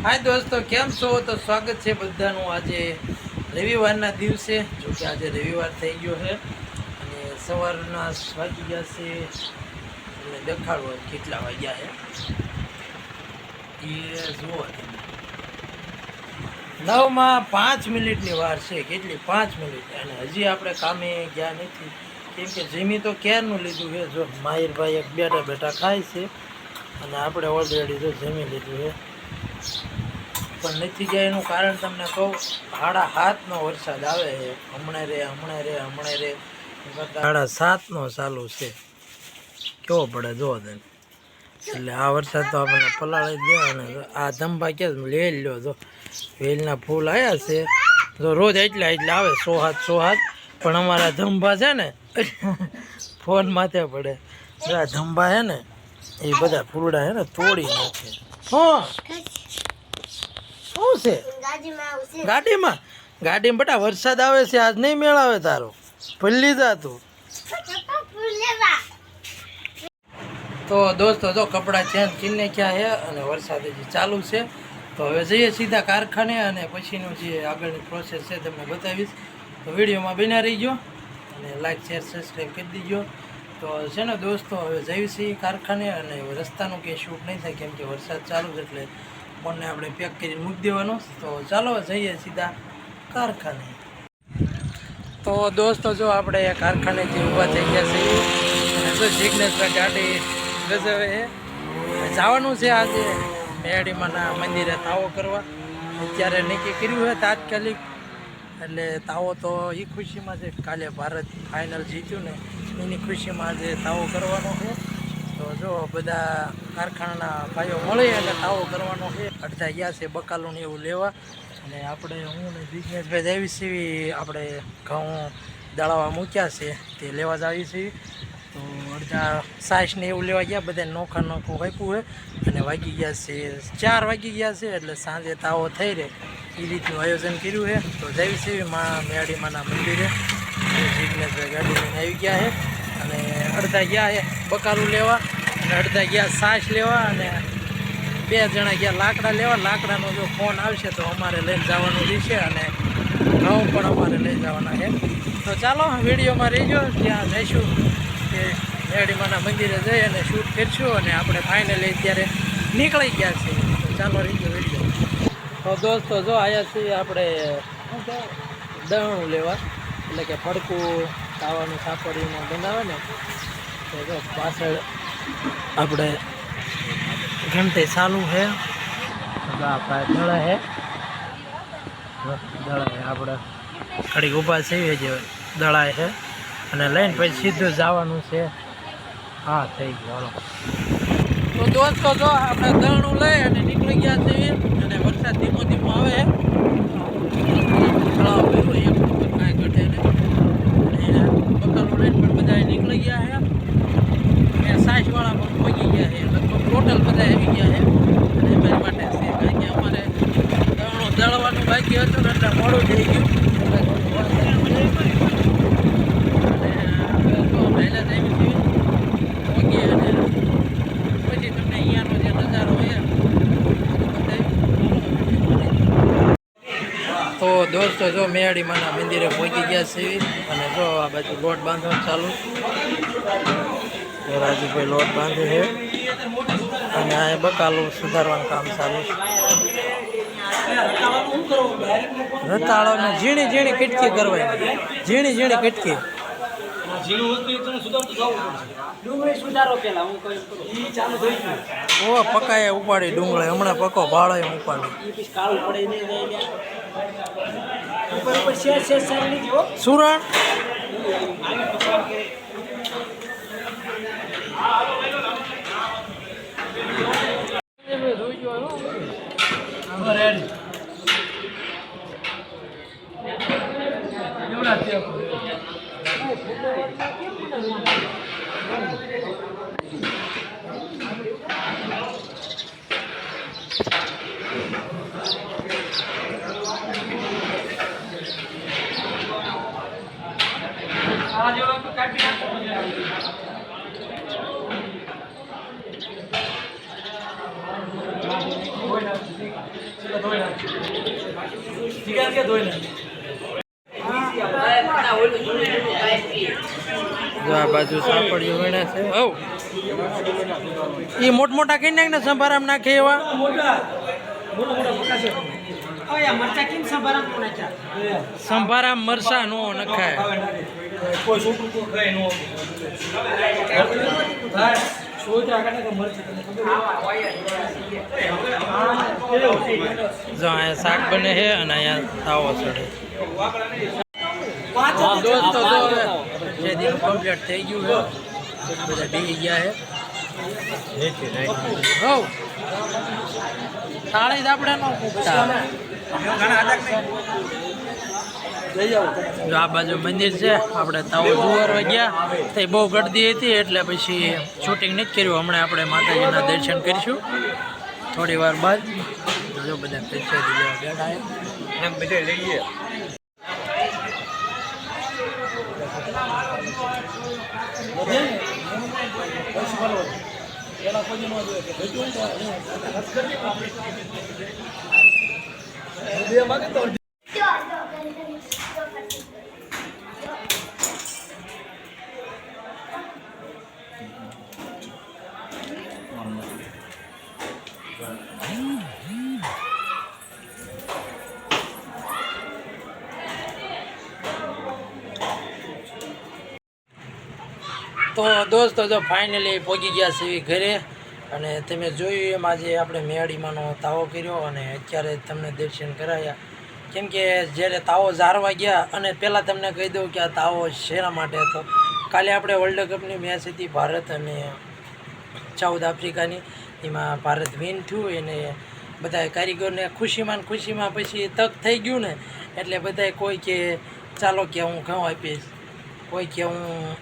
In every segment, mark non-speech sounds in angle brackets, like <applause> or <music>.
હાય દોસ્તો, કેમ છો? તો સ્વાગત છે બધાનું આજે રવિવારના દિવસે જો કે આજે રવિવાર થઈ ગયો છે. અને સવારના વાગી ગયા છે એટલે દેખાડવો કેટલા વાગ્યા છે. એ જુઓ નવમાં પાંચ મિનિટની વાર છે, કેટલી? પાંચ મિનિટ. અને હજી આપણે કામે ગયા નથી. કેમ કે જીમી તો ક્યારનું લીધું છે? જો માહિરભાઈ એક બેઠા બેઠા ખાય છે. અને આપણે ઓલરેડી જો જમી લીધું છે. પણ નથી જાય એનું કારણ તમને કહું સાડા સાતનો વરસાદ આવે છે. હમણાં રે હમણાં રે હમણાં રે. સાડા સાતનો ચાલુ છે. કેવો પડે જો તને. એટલે આ વરસાદ તો આપણને પલાળી દે અને આ ધંભા કે લેલ લ્યો જો. વેલના ફૂલ આવ્યા છે. તો રોજ એટલા એટલા આવે સો હાથ સો હાથ પણ અમારા ધંભા છે ને, <laughs> ફોન માથે પડે. આ ધંભા છે ને, એ બધા ફૂલડા છે ને, તોડી નાખે. હા! શું છે? ગાડીમાં ગાડીમાં? બટા વરસાદ આવે છે આજ નહીં મેળાવે તારો. ભૂલી જા તું. તો દોસ્તો જો કપડાં ચેન્જ ચીને ક્યાં છે અને વરસાદ હજી ચાલુ છે. તો હવે જઈએ સીધા કારખાને અને પછીનું જે આગળની પ્રોસેસ છે તમને બતાવીશ. તો વિડીયોમાં બન્યા રહીજો અને લાઈક શેર સબસ્ક્રાઈબ કરી દીજો. તો છે ને દોસ્તો હવે જઈશી કારખાને અને રસ્તાનું કંઈ શૂટ નહીં થાય કેમ કે વરસાદ ચાલુ છે એટલે ફોનને આપણે પેક કરીને મૂકી દેવાનું. તો ચાલો, જઈએ સીધા કારખાને. તો દોસ્તો, જો આપણે કારખાને જે ઊભા થઈ ગયા છે તો જિજ્ઞેશભાઈ ગાડી ગજવે છે. જવાનું છે આજે મેડીમાંના મંદિરે તાવો કરવા. અત્યારે નક્કી કર્યું હોય તાત્કાલિક. એટલે તાવો તો એ ખુશીમાં છે. કાલે ભારત ફાઇનલ જીત્યું ને એની ખુશીમાં આજે તાવો કરવાનો છે. તો જો બધા કારખાનાના ભાઈઓ મળે એટલે તાવો કરવાનો છે. અડધા ગયા છે બકાલું એવું લેવા. અને આપણે હું ને બિઝનેસભાઈ જાવી છીએ આપણે ઘઉં દળાવા મૂક્યા છે. તે લેવા જાવી છીએ તો અડધા સાઈસ એવું લેવા ગયા. બધા નોખા નોખું આપ્યું છે. અને વાગી ગયા છે ચાર વાગી ગયા છે એટલે સાંજે તાવો થઈ રહે. એ રીતનું આયોજન કર્યું છે. તો જઈ છીએ મા મેળીમાના મંદિરે. જિજ્ઞેશભાઈ ગાડી લઈને આવી ગયા છે. અડધા ગયા છે બકાલું લેવા અને અડધા ગયા સાસ લેવા અને બે જણા ગયા લાકડા લેવા. લાકડાનો જો ફોન આવશે તો અમારે લઈને જવાનું રહેશે અને ઘઉં પણ અમારે લઈ જવાના છે. તો ચાલો, વિડીયોમાં રહીજો. ત્યાં જઈશું કે મેડીમાના મંદિરે જઈ અને શૂટ કરીશું અને આપણે ફાઇનલી અત્યારે નીકળી ગયા છીએ. તો ચાલો રહીજો વીડિયો તો દોસ્તો, જો આવ્યા છીએ આપણે દહણું લેવા. એટલે કે ફડકું ખાવાનું સાપડીને બનાવે ને તો પાછળ આપણે ઘંટે ચાલુ છે. તો આ ભાઈ દળે છે. દળાય છે. આપણે ઘડીક ઊભા છીએ જે દળાય છે. અને લઈને પછી સીધું જવાનું છે. હા, થઈ ગયું. તો દોસ્તો, જો આપણે દળનું લઈ અને નીકળી ગયા છીએ. અને વરસાદ ધીમો ધીમો આવે તળાવ ભર્યું એક ઉપર કાંઈ ઘટે નહીં અને બકાલું લઈને પણ બધા નીકળી ગયા છે અને સાઈસવાળા પણ પહોંચી ગયા છે લગભગ ટોટલ બધા આવી ગયા છે અને અમારી માટે છે કારણ કે અમારે દળનું દળવાનું બાકી હતું ને એટલે મોડું થઈ ગયું એટલે થોડું વાર અને હવે તો વહેલા જ આવી છીએ પહોંચી અને પછી તમને અહીંયાનો જે નજારો છે તો દોસ્તો જો મેયાડીમાના મંદિરે પહોંચી ગયા છે અને જો આ બાજુ લોટ બાંધવાનું ચાલુ તો રાજુભાઈ લોટ બાંધે છે. અને આ બકાલું સુધારવાનું કામ ચાલુ છે. રતાળો ને ઝીણી ઝીણી કિટકી કરવાની. ઝીણી ઝીણી કિટકી. ઓ પકાએ ઉપાડી ડુંગળી. હમણાં પકો ભાળો ઉપાડી. સુરણ? આ બાજુ હવ એ મોટ મોટા કઈ નાખ ને સંભારામ નાખે એવા? સંભારામ મરસા નો નખાય. જો અહીંયા શાક બને છે અને અહીંયા તાવો ચડે. હા, દોસ્તો જો જે દિન કમ્પ્લીટ થઈ ગયું છે બધા બેસી ગયા છે. હવ થાળી જ આપણે નો જો આ બાજુ મંદિર છે, આપણે તાવો જુવારવા ગયા તે બહુ ગળદી હતી, એટલે પછી શૂટિંગ નથી કર્યું. હમણાં આપણે માતાજીના દર્શન કરીશું. થોડી વાર બાદ. જો બધા પૈસા બધા લઈએ દોસ્તો જો ફાઇનલી પહોંચી ગયા છીએ ઘરે અને તમે જોયું એમ આજે આપણે મેળીમાંનો તાવો કર્યો અને અત્યારે તમને દર્શન કરાયા. કેમ કે જ્યારે તાવો ઝારવા ગયા અને પહેલાં તમને કહી દઉં કે આ તાવો શેના માટે હતો? કાલે આપણે વર્લ્ડ કપની મેચ હતી ભારત અને સાઉથ આફ્રિકાની એમાં ભારત વિન થયું એને બધા કારીગરને ખુશીમાં ખુશીમાં પછી તક થઈ ગયું ને. એટલે બધાએ કોઈ કે ચાલો કે હું ઘઉં આપીશ, કોઈ કે હું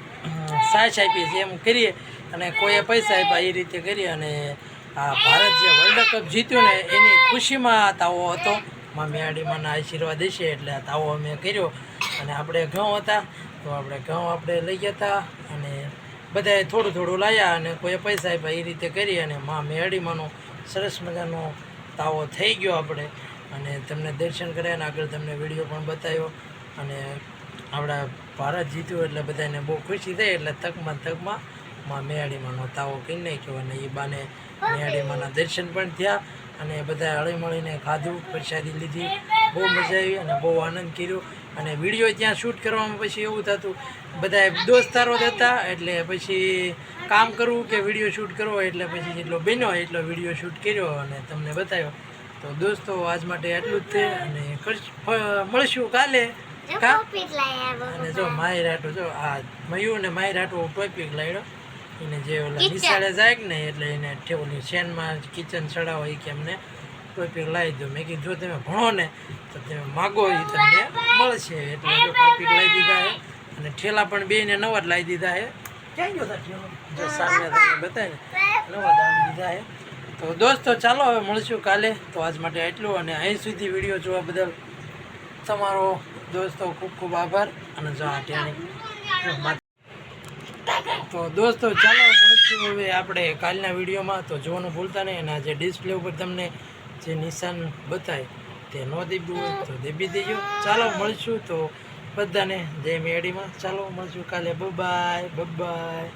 સાસ આપીશ એમ કરીએ. અને કોઈએ પૈસા આપ્યા, એ રીતે કરીએ. અને આ ભારત જે વર્લ્ડ કપ જીત્યું ને, એની ખુશીમાં તાવો હતો. માં મેયાડીમાંના આશીર્વાદ હશે, એટલે આ તાવો અમે કર્યો. અને આપણે ઘઉં હતા, તો આપણે ઘઉં આપણે લઈ હતા. અને બધાએ થોડું થોડું લાવ્યા અને કોઈ પૈસા આપ્યા, એ રીતે કરી. અને મા મેયાડીમાંનો સરસ મજાનો તાવો થઈ ગયો આપણે. અને તમને દર્શન કર્યા અને આગળ તમને વીડિયો પણ બતાવ્યો. અને આપણા ભારત જીત્યું એટલે બધાને બહુ ખુશી થઈ એટલે તકમાં તકમાં માં મેયાડીમાંનો તાવો કરી નાખ્યો અને એ બાને મેયાડીમાંના દર્શન પણ થયા અને બધા હળી મળીને ખાધું, પ્રસાદી લીધી. બહુ મજા આવી અને બહુ આનંદ કર્યો. અને વીડિયો ત્યાં શૂટ કરવામાં પછી એવું થતું બધા દોસ્તારો હતા એટલે પછી કામ કરવું કે વીડિયો શૂટ કરવો એટલે પછી જેટલો બન્યો એટલો વીડિયો શૂટ કર્યો અને તમને બતાવ્યો. તો દોસ્તો, આજ માટે આટલું જ છે અને મળશું કાલે. અને જો માય રાટો જો આ મયું ને માય રાટો ટોપિક લાવ્યો એને જે ઓલા નિશાળે જાય ને એટલે એને ઠેવલી શેનમાં કિચન ચડાવો એ કે એમને ટોપિક લાવી દો. મેં કીધું જો તમે ભણો ને તો તમે માગો એ તમને મળશે. એટલે જો ટોપિક લાવી દીધા હે અને ઠેલા પણ બે ને નવા જ લાવી દીધા છે. ક્યાં ગયો તા ઠેલો? જો સામે તમને બતાવે નવા દામ દીધા હે તો દોસ્તો ચાલો હવે મળશું કાલે. તો આજ માટે આટલું. અને અહીં સુધી વીડિયો જોવા બદલ તમારો દોસ્તો, ખૂબ ખૂબ આભાર અને જો આ તો દોસ્તો, ચાલો મળશું હવે આપણે કાલના વિડીયોમાં. તો જોવાનું ભૂલતા નહીં અને આજે ડિસ્પ્લે ઉપર તમને જે નિશાન બતાય તે ન દીબ્યું તો દેબી દેજો. ચાલો મળશું તો બધાને જય મેડીમાં. ચાલો મળશું કાલે. Bye-bye bye bye